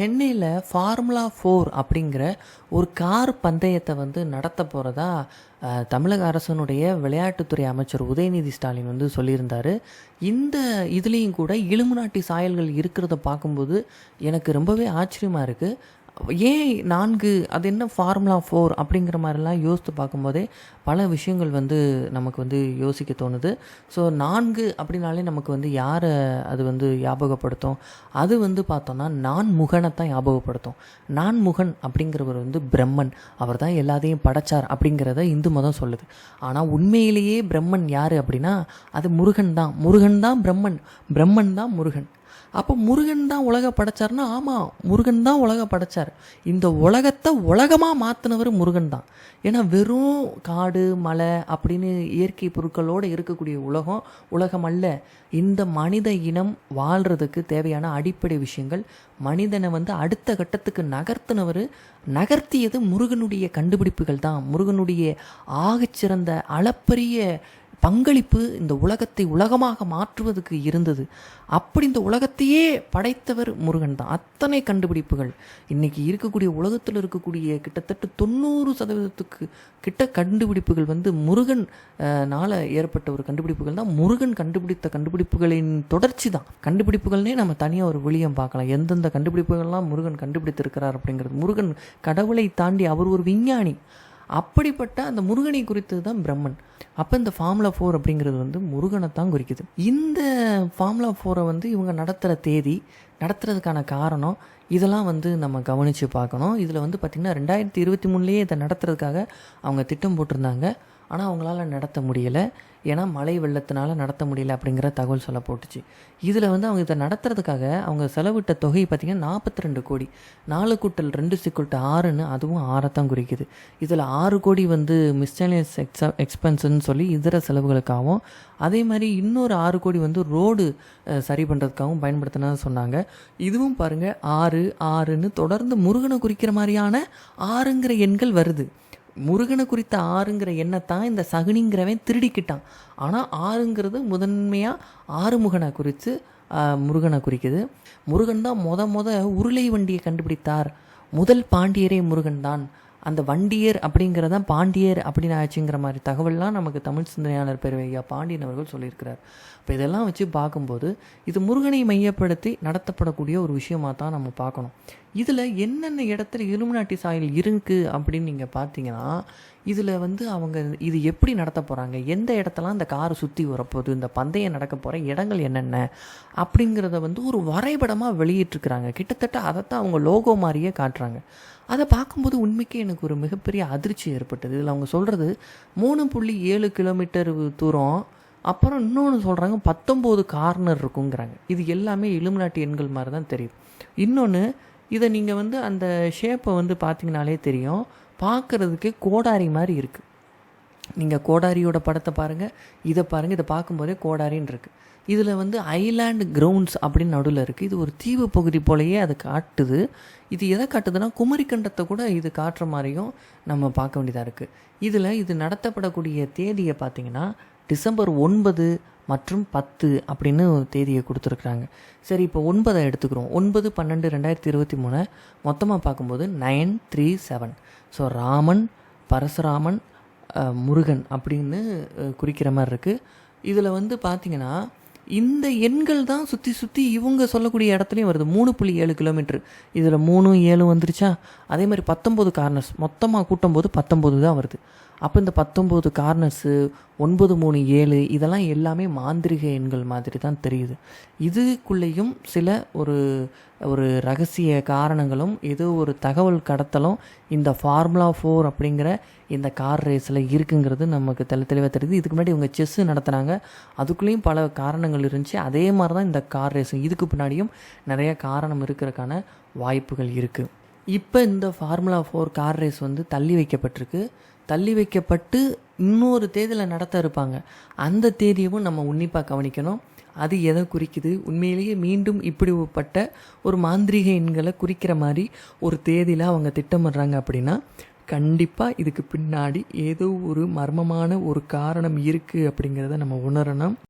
சென்னையில் formula four அப்படிங்கிற ஒரு கார் பந்தயத்தை வந்து நடத்த போகிறதா தமிழக அரசனுடைய விளையாட்டுத்துறை அமைச்சர் உதயநிதி ஸ்டாலின் வந்து சொல்லியிருந்தார். இந்த இதுலேயும் கூட இலுமினாட்டி சாயல்கள் இருக்கிறத பார்க்கும்போது எனக்கு ரொம்பவே ஆச்சரியமாக இருக்குது ஏன் நான்கு அது என்ன ஃபார்முலா ஃபோர் அப்படிங்கிற மாதிரிலாம் யோசித்து பார்க்கும்போதே பல விஷயங்கள் வந்து நமக்கு வந்து யோசிக்க தோணுது. ஸோ நான்கு அப்படின்னாலே நமக்கு வந்து யாரை அது வந்து ஞாபகப்படுத்தும்? அது வந்து பார்த்தோன்னா நான் முகனை தான் ஞாபகப்படுத்தும். நான் முகன் அப்படிங்கிறவர் வந்து பிரம்மன். அவர் தான் எல்லாத்தையும் படைச்சார் அப்படிங்கிறத இந்து மதம் சொல்லுது. ஆனால் உண்மையிலேயே பிரம்மன் யார் அப்படின்னா அது முருகன் தான். முருகன் தான் பிரம்மன். பிரம்மன் தான் முருகன். அப்போ முருகன் தான் உலக படைச்சார்னா ஆமாம் முருகன் தான் உலக படைச்சார். இந்த உலகத்தை உலகமாக மாற்றினவர் முருகன் தான். ஏன்னா வெறும் காடு மலை அப்படின்னு இயற்கை பொருட்களோடு இருக்கக்கூடிய உலகம் உலகம் அல்ல. இந்த மனித இனம் வாழ்கிறதுக்கு தேவையான அடிப்படை விஷயங்கள் மனிதனை வந்து அடுத்த கட்டத்துக்கு நகர்த்தினவர் நகர்த்தியது முருகனுடைய கண்டுபிடிப்புகள் தான். முருகனுடைய ஆகச்சிறந்த அளப்பரிய பங்களிப்பு இந்த உலகத்தை உலகமாக மாற்றுவதற்கு இருந்தது. அப்படி இந்த உலகத்தையே படைத்தவர் முருகன் தான். அத்தனை கண்டுபிடிப்புகள். இன்றைக்கி இருக்கக்கூடிய உலகத்தில் இருக்கக்கூடிய கிட்டத்தட்ட தொண்ணூறு சதவீதத்துக்கு கிட்ட கண்டுபிடிப்புகள் வந்து முருகன் நால ஏற்பட்ட ஒரு கண்டுபிடிப்புகள் தான். முருகன் கண்டுபிடித்த கண்டுபிடிப்புகளின் தொடர்ச்சி தான். கண்டுபிடிப்புகள்னே நம்ம தனியாக ஒரு விளியம் பார்க்கலாம். எந்தெந்த கண்டுபிடிப்புகள்லாம் முருகன் கண்டுபிடித்திருக்கிறார் அப்படிங்கிறது. முருகன் கடவுளை தாண்டி அவர் ஒரு விஞ்ஞானி. அப்படிப்பட்ட அந்த முருகனை குறித்தது தான் பிரம்மன். அப்போ இந்த ஃபார்முலா ஃபோர் அப்படிங்கிறது வந்து முருகனை தான் குறிக்குது. இந்த ஃபார்முலா ஃபோரை வந்து இவங்க நடத்துகிற தேதி நடத்துறதுக்கான காரணம் இதெல்லாம் வந்து நம்ம கவனித்து பார்க்கணும். இதில் வந்து பார்த்திங்கன்னா ரெண்டாயிரத்தி இருபத்தி மூணுலேயே இதை நடத்துறதுக்காக அவங்க திட்டம் போட்டிருந்தாங்க. ஆனால் அவங்களால நடத்த முடியலை. ஏன்னா மழை வெள்ளத்தினால நடத்த முடியல அப்படிங்கிற தகவல் சொல்ல போட்டுச்சு. இதில் வந்து அவங்க இதை நடத்துறதுக்காக அவங்க செலவிட்ட தொகை பார்த்திங்கன்னா நாற்பத்தி ரெண்டு கோடி. நாலு கூட்டல் ரெண்டு சிக்குல்ட்டு ஆறுன்னு அதுவும் ஆறைத்தான் குறிக்குது. இதில் ஆறு கோடி வந்து மிஸ்டேனியஸ் எக்ஸ எக்ஸ்பென்ஸ்ன்னு சொல்லி இதர செலவுகளுக்காகவும் அதே மாதிரி இன்னொரு ஆறு கோடி வந்து ரோடு சரி பண்ணுறதுக்காகவும் பயன்படுத்தினா சொன்னாங்க. இதுவும் பாருங்கள் ஆறு ஆறுன்னு தொடர்ந்து முருகனை குறிக்கிற மாதிரியான ஆறுங்கிற எண்கள் வருது. முருகனை குறித்த ஆறுங்கிற எண்ணத்தான் இந்த சகுனிங்கிறவன் திருடிக்கிட்டான். ஆனால் ஆறுங்கிறது முதன்மையாக ஆறுமுகனை குறித்து முருகனை குறிக்குது. முருகன் தான் முத முத உருளை வண்டியை கண்டுபிடித்தார். முதல் பாண்டியரே முருகன் தான் அந்த வண்டியர் அப்படிங்கிறத பாண்டியர் அப்படின்னு ஆச்சுங்கிற மாதிரி தகவல்லாம் நமக்கு தமிழ் சிந்தனையாளர் பேர் பாண்டியன் அவர்கள் சொல்லியிருக்கிறார். இப்போ இதெல்லாம் வச்சு பார்க்கும்போது இது முருகனை மையப்படுத்தி நடத்தப்படக்கூடிய ஒரு விஷயமாக தான் நம்ம பார்க்கணும். இதில் என்னென்ன இடத்துல இருமுநாட்டி சாயல் இருக்குது அப்படின்னு நீங்கள் பார்த்தீங்கன்னா இதில் வந்து அவங்க இது எப்படி நடத்த போகிறாங்க எந்த இடத்தெல்லாம் இந்த காரை சுற்றி வரப்போகுது இந்த பந்தயம் நடக்க போகிற இடங்கள் என்னென்ன அப்படிங்கிறத வந்து ஒரு வரைபடமாக வெளியிட்டிருக்கிறாங்க. கிட்டத்தட்ட அதைத்தான் அவங்க லோகோ மாதிரியே காட்டுறாங்க. அதை பார்க்கும்போது உண்மைக்கே எனக்கு ஒரு மிகப்பெரிய அதிர்ச்சி ஏற்பட்டது. இதில் அவங்க சொல்கிறது மூணு புள்ளி ஏழு கிலோமீட்டர் தூரம் அப்புறம் இன்னொன்று சொல்கிறாங்க பத்தொம்போது கார்னர் இருக்குங்கிறாங்க. இது எல்லாமே இலுமினாட்டி எண்கள் மாதிரி தான் தெரியும். இன்னொன்று இதை நீங்கள் வந்து அந்த ஷேப்பை வந்து பார்த்தீங்கனாலே தெரியும். பார்க்குறதுக்கே கோடாரி மாதிரி இருக்குது நீங்கள் கோடாரியோட படத்தை பாருங்கள் இதை பாருங்கள் இதை பார்க்கும்போதே கோடாரின்னு இருக்குது இதில் வந்து ஐலாண்டு கிரவுண்ட்ஸ் அப்படின்னு நடுவில் இருக்குது இது ஒரு தீவு பகுதி போலயே அது காட்டுது. இது எதை காட்டுதுன்னா குமரிக்கண்டத்தை கூட இது காட்டுற மாதிரியும் நம்ம பார்க்க வேண்டியதாக இருக்குது இதில் இது நடத்தப்படக்கூடிய தேதியை பார்த்திங்கன்னா டிசம்பர் ஒன்பது மற்றும் பத்து அப்படின்னு தேதியை கொடுத்துருக்குறாங்க. சரி இப்போ ஒன்பதை எடுத்துக்கிறோம். ஒன்பது பன்னெண்டு ரெண்டாயிரத்தி இருபத்தி மூணு. மொத்தமாக பார்க்கும்போது nine three seven. So Raman Parasuraman Murugan அப்படின்னு குறிக்கிற மாதிரி இருக்குது இதில் வந்து பார்த்திங்கன்னா இந்த எண்கள் தான் சுற்றி சுற்றி இவங்க சொல்லக்கூடிய இடத்துலையும் வருது. மூணு புள்ளி ஏழு கிலோமீட்ரு இதில் மூணு ஏழு வந்துருச்சா? அதே மாதிரி பத்தொம்போது கார்னர்ஸ் மொத்தமாக கூட்டும் போது பத்தொம்போது தான் வருது. அப்போ இந்த பத்தொம்போது கார்னர்ஸு ஒன்பது மூணு ஏழு இதெல்லாம் எல்லாமே மாந்திரிக எண்கள் மாதிரி தான் தெரியுது. இதுக்குள்ளேயும் சில ஒரு ஒரு ரகசிய காரணங்களும் ஏதோ ஒரு தகவல் கடத்தலும் இந்த ஃபார்முலா ஃபோர் அப்படிங்கிற இந்த கார் ரேஸில் இருக்குங்கிறது நமக்கு தெளி தெளிவாக தெரியுது. இதுக்கு முன்னாடி இவங்க செஸ்ஸு நடத்துனாங்க. அதுக்குள்ளேயும் பல காரணங்கள் இருந்துச்சு. அதே மாதிரி தான் இந்த கார் ரேஸும் இதுக்கு பின்னாடியும் நிறைய காரணம் இருக்கிறதுக்கான வாய்ப்புகள் இருக்குது இப்போ இந்த ஃபார்முலா ஃபோர் கார் ரேஸ் வந்து தள்ளி வைக்கப்பட்டிருக்கு. தள்ளி வைக்கப்பட்டு இன்னொரு தேதியில் நடத்த இருப்பாங்க. அந்த தேதியவும் நம்ம உன்னிப்பாக கவனிக்கணும். அது எதை குறிக்குது? உண்மையிலேயே மீண்டும் இப்படிப்பட்ட ஒரு மாந்திரிக எண்களை குறிக்கிற மாதிரி ஒரு தேதியில் அவங்க திட்டமிடுறாங்க அப்படின்னா கண்டிப்பாக இதுக்கு பின்னாடி ஏதோ ஒரு மர்மமான ஒரு காரணம் இருக்குது அப்படிங்கிறத நம்ம உணரணும்.